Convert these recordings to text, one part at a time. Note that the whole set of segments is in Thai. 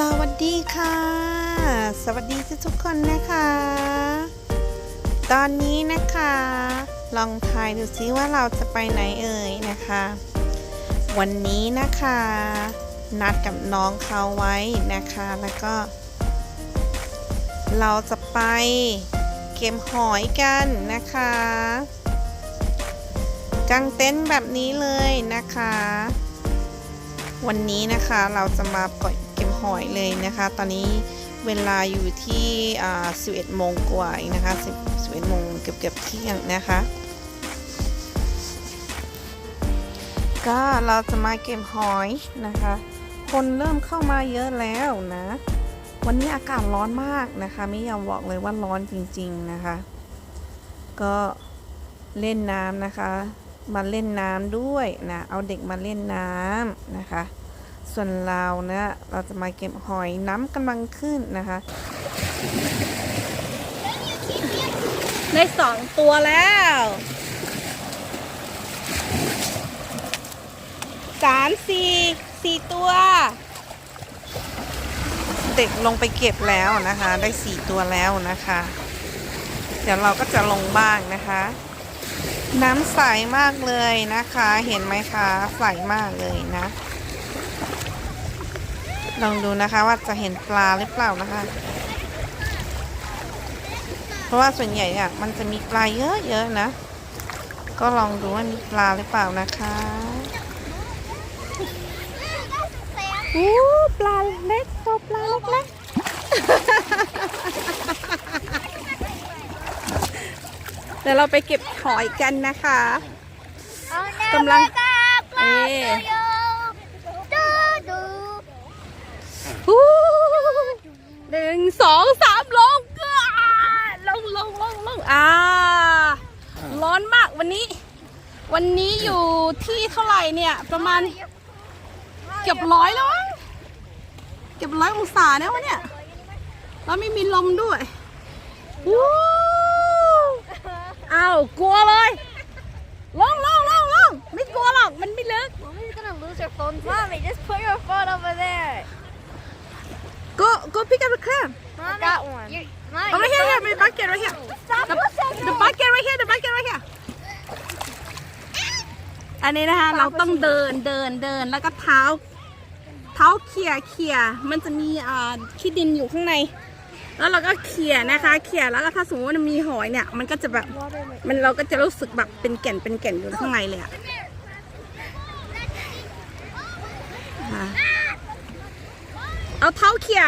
สวัสดีค่ะ สวัสดีทุกคนนะคะ ตอนนี้นะคะ ลองทายดูซิว่าเราจะไปไหนเอ่ยนะคะ วันนี้นะคะ นัดกับน้องเขาไว้นะคะ แล้วก็ เราจะไปเก็บหอยกันนะคะกางเต็นท์แบบนี้เลยนะคะ วันนี้นะคะเราจะมาปล่อย หอยเลยนะคะ ตอนนี้เวลาอยู่ที่11โมงกว่าเองนะคะ11โมงเกือบเกือบเที่ยงนะคะ ก็เราจะมาเก็บหอยนะคะ คนเริ่มเข้ามาเยอะแล้วนะ วันนี้อากาศร้อนมากนะคะ ไม่ยอมบอกเลยว่าร้อนจริงๆนะคะ ก็เล่นน้ำนะคะ มาเล่นน้ำด้วยนะ เอาเด็กมาเล่นน้ำนะคะ ส่วนเรานะเราจะมาเก็บหอยน้ำกำลังขึ้นนะคะ ได้สองตัวแล้วสามสี่สี่ตัว เด็กลงไปเก็บแล้วนะคะ ได้สี่ตัวแล้วนะคะ เดี๋ยวเราก็จะลงบ้างนะคะ น้ำใสมากเลยนะคะ เห็นไหมคะ ใสมากเลยนะ ลองดูนะคะว่าจะเห็นปลาหรือเปล่านะคะ เพราะว่าส่วนใหญ่เนี่ยมันจะมีปลาเยอะๆนะ ก็ลองดูว่ามีปลาหรือเปล่านะคะอู้ปลาเล็กตัวปลาเล็กๆเดี๋ยวเราไปเก็บหอยกันนะคะกำลังเอ๊ะ ฮู้ห นึ่งสองสามลงก็ลงลงลงลงอ่า ร้อนมากวันนี้ วันนี้อยู่ที่เท่าไหร่เนี่ย ประมาณ เกือบร้อยแล้วเกือบร้อยองศาเนี่วันเนี่ย แล้วไม่มีลมด้วยวู้อ้าวกลัวเลยลงลงลงลงไม่กลัวหรอกมันไม่ลึก Mommy's gonna lose her phone. Mommy, just put your phone over there. Go go pick up the crab Mommy, got one. Mommy, over here here my bucket right here Stop the, pushing the me. bucket right here the bucket right here อันนี้นะคะเราต้องเดินเดินเดินแล้วก็เท้า เท้าเขี่ยเขี่ยมันจะมีอ่าขี้ดินอยู่ข้างใน แล้วเราก็เขี่ยนะคะเขี่ยแล้วก็ถ้าสมมติว่ามันมีหอยเนี่ย มันก็จะแบบมันเราก็จะรู้สึกแบบเป็นแก่นเป็นแก่นอยู่ข้างในเลยอะอะ เอาเท้าเขี่ย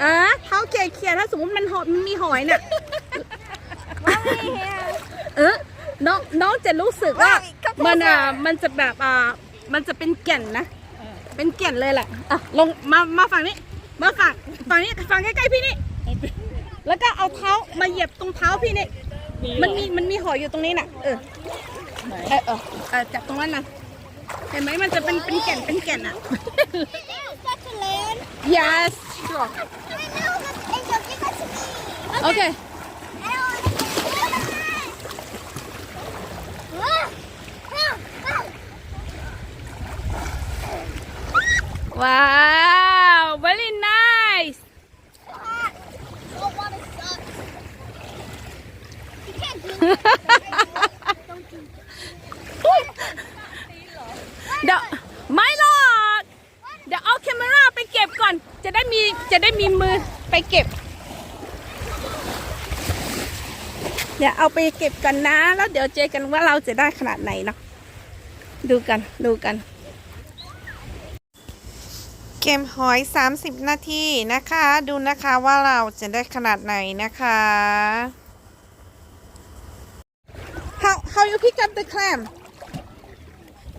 เออเท้าเขี่ยเขี่ยถ้าสมมติมันหอยมันมีหอยเนี่ย Mommy, here. เออน้องน้องจะรู้สึกว่ามันอะมันจะแบบอ่ามันจะเป็นแก่นนะ เป็นแก่นเลยแหละอะลงมามาฝั่งนี้ มาฝั่งฝั่งนี้ฝั่งใกล้ๆพี่นี่ แล้วก็เอาเท้ามาเหยียบตรงเท้าพี่นี่มันมีมันมีหอยอยู่ตรงนี้น่ะ เออเออเออเออจับตรงนั้นนะเห็นไหมมันจะเป็นเป็นแก่นเป็นแก่นอะ to me. okay wow very nice Don't do เดี๋ยวไม่หรอกเดี๋ยวเอาแคมราไปเก็บก่อน จะได้มีจะได้ มมือไปเก็บ เดี๋ยวเอาไปเก็บกันนะ แล้วเดี๋ยวเจอกันว่าเราจะได้ขนาดไหนเนาะดูกันดูกัน เก็บหอย 30 นาทีนะคะ ดูนะคะว่าเราจะได้ขนาดไหนนะคะ How how you pick up the clam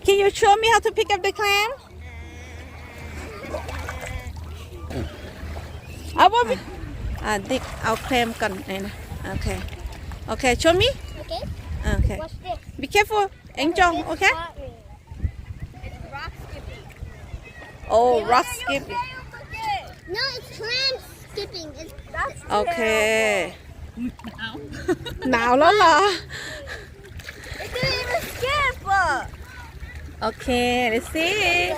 Can you show me how to pick up the clam? đi, uh, dig our này nè, okay okay show me. Okay à, okay be careful. Anh Angel okay Oh, rock skipping. No, it's clam skipping. It's okay. nào, nào It. Okay, let's see.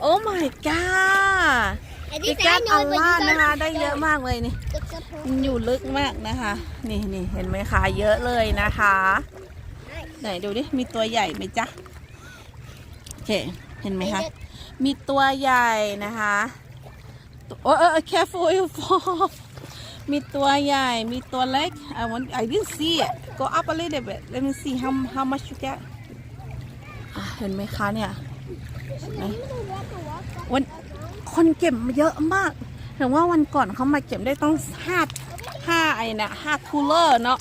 Oh my god. At ปิ least กั I สอั know ล it, but ล่า you นะคะ guys ได้เยอะ don't. มากเลยนี่ It's a pro- มันอยู่ลึกมากนะคะ นี่นี่เห็นไหมคะเยอะเลยนะคะ ไหนดูดิ มีตัวใหญ่ไหมจ๊ะโอเค เห็นไหมคะ มีตัวใหญ่นะคะตัวโอ้เออ careful you fall มีตัวใหญ่ มีตัวเล็ก I want I didn't see it go up a little bit let me see how how much you get อะเห็นไหมคะเนี่ยไหนวัน คนเก็บเยอะมากแต่ว่าวันก่อนเขามาเก็บได้ต้องห้าห้าไอ้นะห้าทูเลอร์เนาะ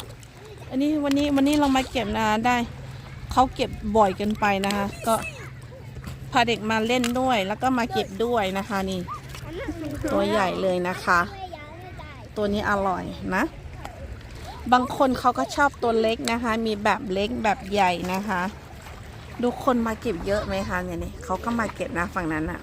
อันนี้วันนี้วันนี้เรามาเก็บนะได้เขาเก็บบ่อยเกินไปนะคะ ก็พาเด็กมาเล่นด้วย แล้วก็มาเก็บด้วยนะคะนี่ ตัวใหญ่เลยนะคะ ตัวนี้อร่อยนะ บางคนเขาก็ชอบตัวเล็กนะคะ มีแบบเล็กแบบใหญ่นะคะ ดูคนมาเก็บเยอะไหมคะเนี่ยนี่เขาก็มาเก็บนะฝั่งนั้นอะ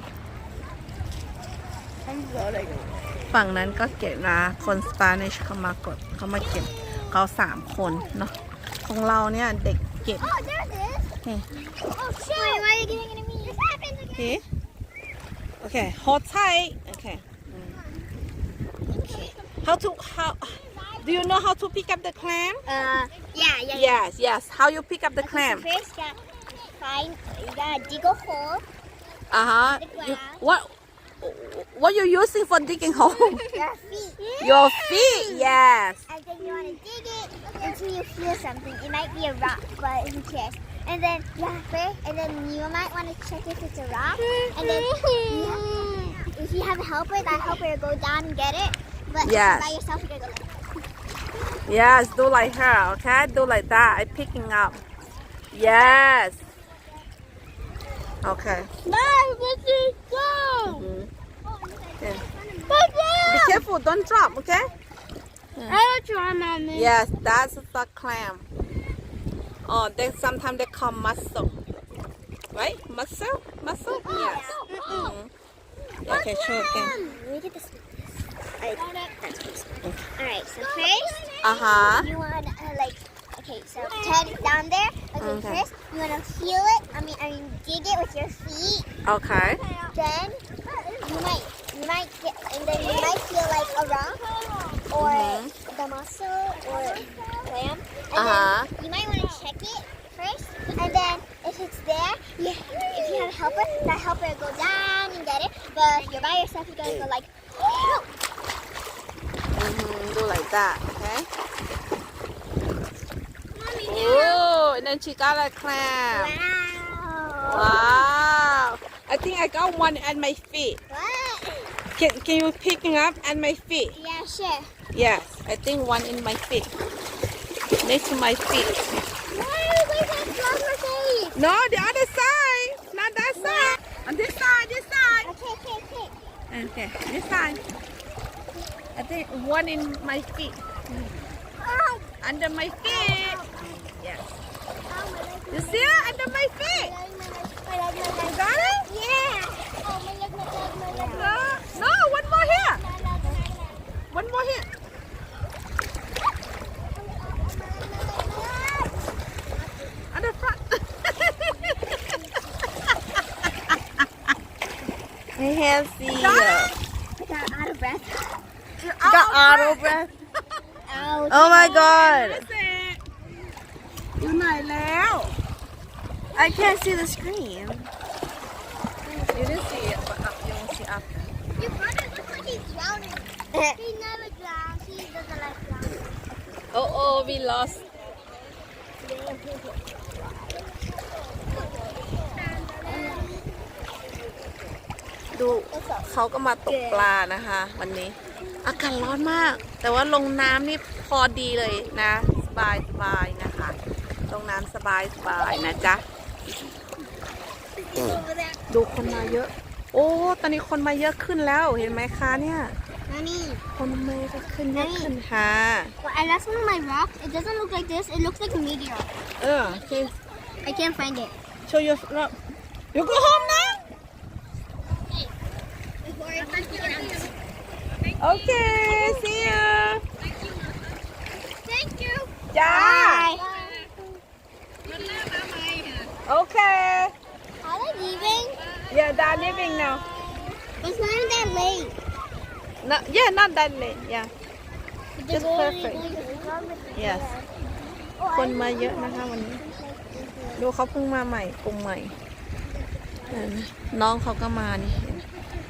ฝั่งนั้นก็เก็บนะคนสปานิชเขามากดเขามาเก็บเขาสามคนเนาะของเราเนี่ยเด็กเก็บ Oh, there it is. Okay. Oh, shit. Wait, why are you getting into me? This happens again. Okay. Okay. Hold tight. Okay. Mm. Okay. How to how? Do you know how to pick up the clam? Uh, yeah, yeah, yeah. Yes. Yes. How you pick up the clam? First, you gotta find, you gotta dig a hole. Uh huh. The You, ground. what? What you using for digging hole? Your feet. Your feet. Yes. And then you want to dig it until you feel something. It might be a rock, but who cares? And then yeah, first, and then you might want to check if it's a rock. And then you have, if you have a helper, that helper will go down and get it. But Yes. by yourself, you're gonna go like. Yes. Do like her. Okay. Do like that. I picking up. Yes. Okay. Mom, it go? Mhm. Yeah. Be careful. Don't drop. Okay. I don't try, mommy. Yes, that's the clam. Oh, then sometimes they call mussel. Right? Mussel? Mussel? Yes. Mhm. Okay, sure again. Look at this. Alright, that's close. Alright, so first, Uh huh. you want to uh, like, okay, so turn down there. Okay, Okay. first you want to feel it. I mean, I mean, dig it with your feet. Okay. Then you might, you might get, and then you might feel like a rock or Mhm. the muscle or lamb. And Uh-huh. you might want to check it first, and then if it's there, you, if you have a helper, that helper will go down and get it. But if you're by yourself, you're gonna go like. Mm-hmm. Do like that. Okay. Oh, and then she got a clam. Wow. Wow. I think I got one at my feet. What? Can, can you picking up at my feet? Yeah, sure. Yes, I think one in my feet. Next to my feet. Why are you guys have face? No, the other side. Not that side. On this side, this side. Okay, okay, okay. Okay, this side. I think one in my feet. Oh, Under my feet. You see it? Under my feet. my leg, my leg, my leg. You got it? Yeah. Oh, my leg, my leg, my leg. No, no, one more here. One more here. On the front. I can't see you. I got out of breath. Got auto breath. Ouch. Oh my god อยู่ไหนแล้ว I can't see the screen. You didn't see it but up you won't see after Your brother looks like he's drowning. he never drowns. He doesn't like drowning. Oh oh we lost ดูเขาก็มาตกปลานะคะ วันนี้ อากาศร้อนมาก แต่ว่าลงน้ำนี่พอดีเลยนะ สบายสบายนะคะ ลงน้ำสบายสบายนะจ๊ะ Over there. ดูคนมาเยอะ โอ้ ตอนนี้คนมาเยอะขึ้นแล้ว เห็นไหมคะเนี่ย Mommy. คนมาเยอะขึ้นเยอะขึ้นค่ะ Well, and that's one of my rocks. It doesn't look like this. It looks like a meteor. เออโอเค I can't find it. show your rock you go home now okay see you Thank you. จ้า Bye. Okay Are they leaving? yeah they're leaving now It's not even that late. not yeah not that late yeah The Just goal is perfect. going to run with the Yes. ball. Oh, คน I มาเยอะนะคะวันนี้ ดูเขาเพิ่งมาใหม่กลุ่มใหม่เออน้องเขาก็มานี่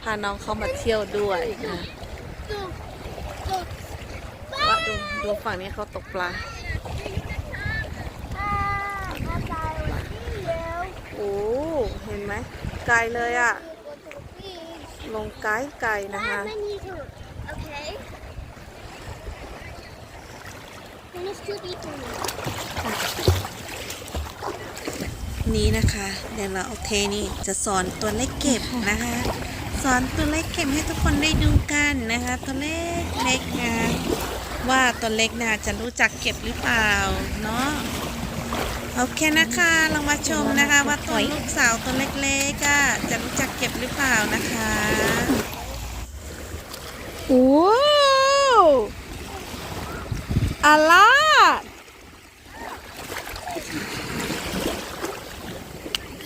พาน้องเขามาเที่ยวด้วยนะ Go. Go. ว่าดูดูฝั่งนี้เขาตกปลา Ah, I'm sorry. See you. โอ้ เห็นไหมไกลเลยอะลงไกลไกลนะคะ นี้นะคะ เดี๋ยวเราเอาเทนี่จะสอนตัวเลขเก็บนะคะ สอนตัวเลขเก็บให้ทุกคนได้ดูกันนะคะ ตัวเลขเล็กนะว่าตัวเล็กนะจะรู้จักเก็บหรือเปล่าเนาะ โอเคนะคะเรามาชมนะคะ ว่าตัวลูกสาวตัวเล็กๆอะจะรู้จักเก็บหรือเปล่านะคะว้าวอาลา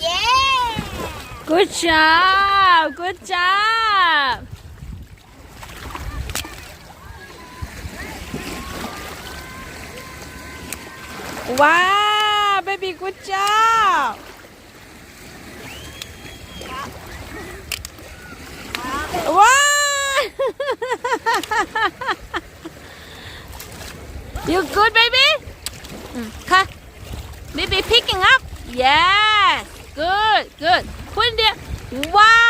Yeah. Good job. Good job. Wow, baby, good job. Wow. you good, baby? Mm, Cut. Maybe picking up. Yes. Good. Good. Put in there. Wow.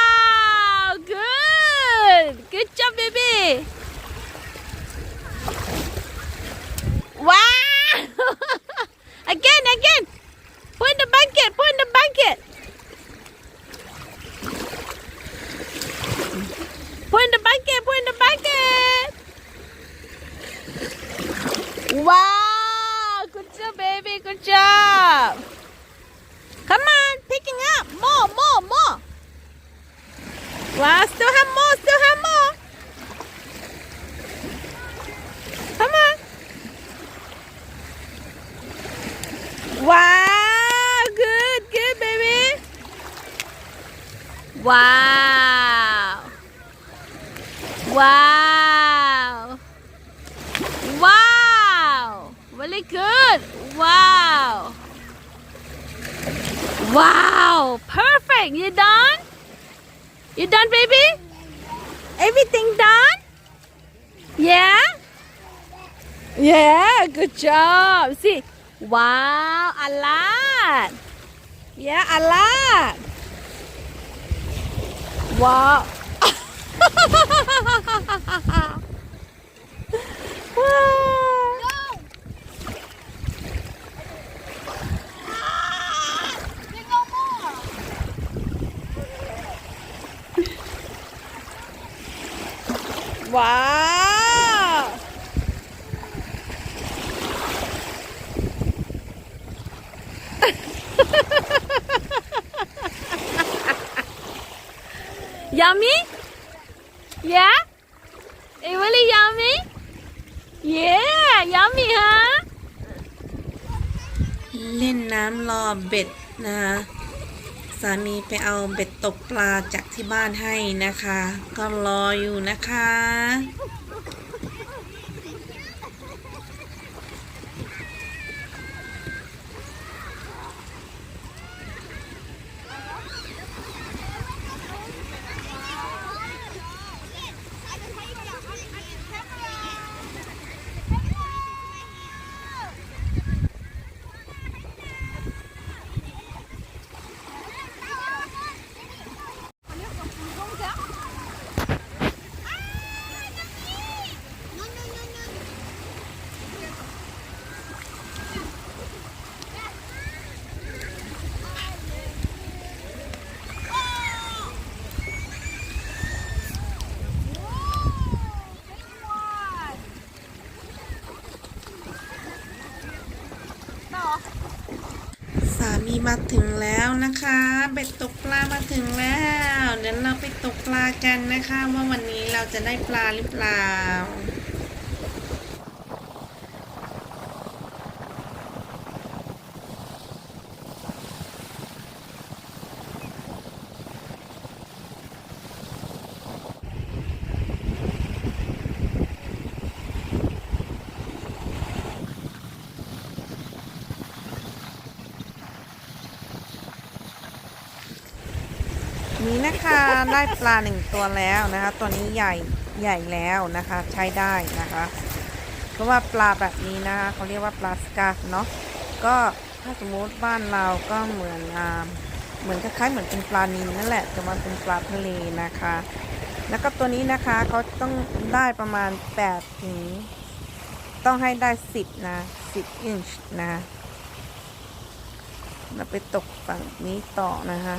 Really good. Wow. Wow, perfect. You done? You done, baby? Everything done? Yeah? Yeah, good job. See, wow, a lot. Yeah, a lot. Wow. wow. Wow. Yummy? Yeah? It really yummy? Yeah, yummy, huh? เล่นน้ำรอเบ็ดนะคะ สามีไปเอาเบ็ดตกปลาจากที่บ้านให้นะคะ ก็รออยู่นะคะ มาถึงแล้วนะคะเบ็ดตกปลามาถึงแล้วเดี๋ยวเราไปตกปลากันนะคะ ว่าวันนี้เราจะได้ปลาหรือเปล่า นะคะ ได้ปลาหนึ่งตัวแล้วนะคะตัวนี้ใหญ่ใหญ่แล้วนะคะ ใช้ได้นะคะเพราะว่าปลาแบบนี้นะคะเขาเรียกว่าปลาสกาฟเนาะก็ถ้าสมมติบ้านเราก็เหมือนอ่าเหมือนคล้ายๆเหมือนเป็นปลานิลนั่นแหละแต่มันเป็นปลาทะเลนะคะ แล้วก็ตัวนี้นะคะเขาต้องได้ประมาณ8ถึงต้องให้ได้ 10 นะ 10 อินช์นะเราไปตกฝั่งนี้ต่อนะคะ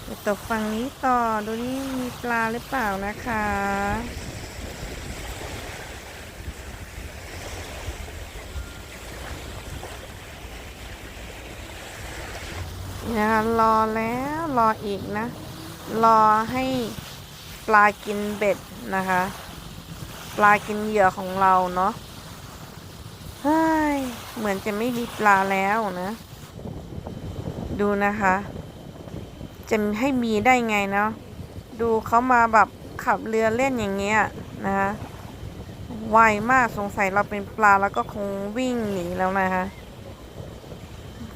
ไป ตกฝั่งนี้ต่อ ดูนี่มีปลาหรือเปล่านะคะ นี่นะคะรอแล้วรออีกนะ รอให้ปลากินเบ็ดนะคะ ปลากินเหยื่อของเราเนาะเฮ้ยเหมือนจะไม่มีปลาแล้วนะ ดูนะคะ จะให้มีได้ไงเนาะดูเขามาแบบขับเรือเล่นอย่างเงี้ยนะคะไวมากสงสัยเราเป็นปลาแล้วก็คงวิ่งหนีแล้วนะคะ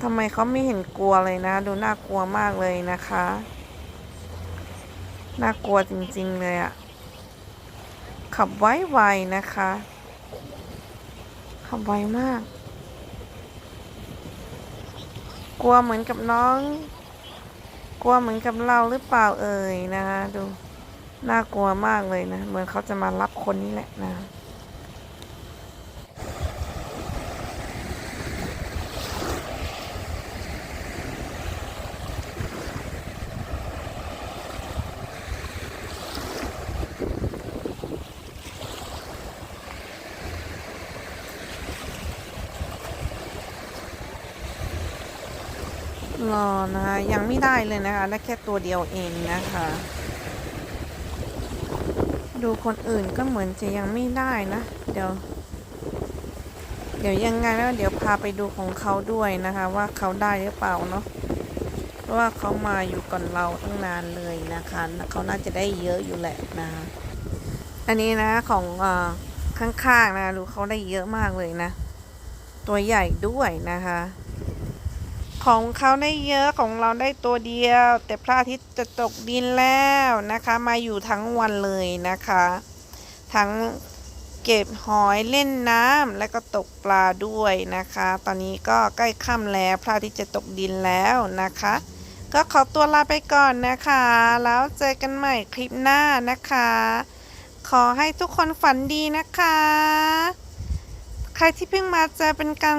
ทำไมเขาไม่เห็นกลัวเลยนะ ดูน่ากลัวมากเลยนะคะ น่ากลัวจริงๆเลยอะขับไวๆนะคะ ขับไวมาก กลัวเหมือนกับน้อง กลัวเหมือนกับเราหรือเปล่าเอ่ยนะคะดูน่ากลัวมากเลยนะ เหมือนเขาจะมารับคนนี่แหละนะ รอนะคะยัง ไม่ได้เลยนะคะได้แค่ตัวเดียวเองนะคะ ดูคนอื่นก็เหมือนจะยังไม่ได้นะ เดี๋ยว เดี๋ยวยังไงแล้วเดี๋ยวพาไปดูของเขาด้วยนะคะ ว่าเขาได้หรือเปล่าเนาะเพราะว่าเขามาอยู่ก่อนเราตั้งนานเลยนะคะเขาน่าจะได้เยอะอยู่แหละนะคะอันนี้นะของอข้างๆนะดูเขาได้เยอะมากเลยนะ ตัวใหญ่ด้วยนะคะ ของเขาได้เยอะของเราได้ตัวเดียว แต่พระอาทิตย์จะตกดินแล้วนะคะ มาอยู่ทั้งวันเลยนะคะ ทั้งเก็บหอยเล่นน้ำและก็ตกปลาด้วยนะคะ ตอนนี้ก็ใกล้ค่ำแล้วพระอาทิตย์จะตกดินแล้วนะคะ ก็ขอตัวลาไปก่อนนะคะ แล้วเจอกันใหม่คลิปหน้านะคะ ขอให้ทุกคนฝันดีนะคะ ใครที่เพิ่งมาเจอเป็นการ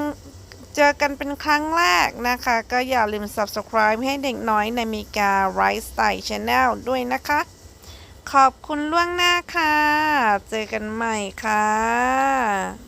เจอกันเป็นครั้งแรกนะคะ ก็อย่าลืม subscribe ให้เด็กน้อยในมีกา Right Style Channel ด้วยนะคะ ขอบคุณล่วงหน้าค่ะ เจอกันใหม่ค่ะ